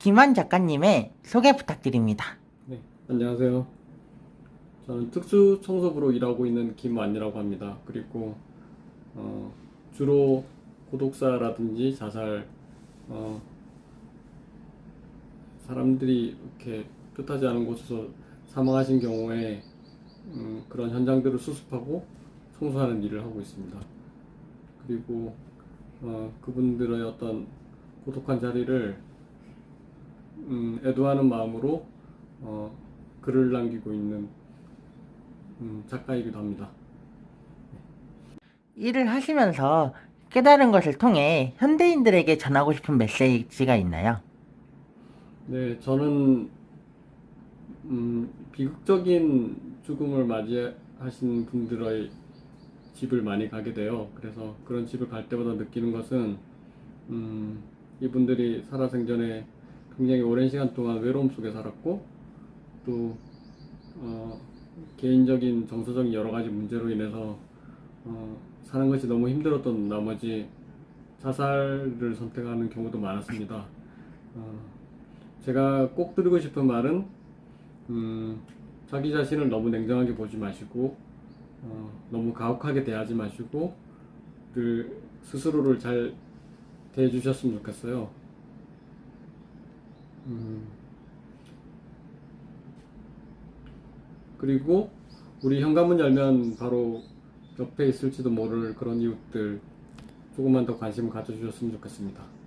김한 작가님의 소개 부탁드립니다. 네, 안녕하세요. 저는 특수 청소부로 일하고 있는 김완이라고 합니다. 그리고 어, 주로 고독사라든지 자살, 어, 사람들이 이렇게 뜻하지 않은 곳에서 사망하신 경우에 음, 그런 현장들을 수습하고 청소하는 일을 하고 있습니다. 그리고 어, 그분들의 어떤 고독한 자리를 음, 애도하는 마음으로 어, 글을 남기고 있는 음, 작가이기도 합니다. 일을 하시면서 깨달은 것을 통해 현대인들에게 전하고 싶은 메시지가 있나요? 네, 저는 음, 비극적인 죽음을 맞이하신 분들의 집을 많이 가게 돼요. 그래서 그런 집을 갈 때마다 느끼는 것은 음, 이분들이 살아생전에 굉장히 오랜 시간 동안 외로움 속에 살았고 또 어, 개인적인 정서적인 여러 가지 문제로 인해서 어, 사는 것이 너무 힘들었던 나머지 자살을 선택하는 경우도 많았습니다. 어, 제가 꼭 드리고 싶은 말은 음, 자기 자신을 너무 냉정하게 보지 마시고 어, 너무 가혹하게 대하지 마시고 늘 스스로를 잘 대해주셨으면 좋겠어요. 음, 그리고 우리 현관문 열면 바로 옆에 있을지도 모를 그런 이웃들 조금만 더 관심을 가져주셨으면 좋겠습니다.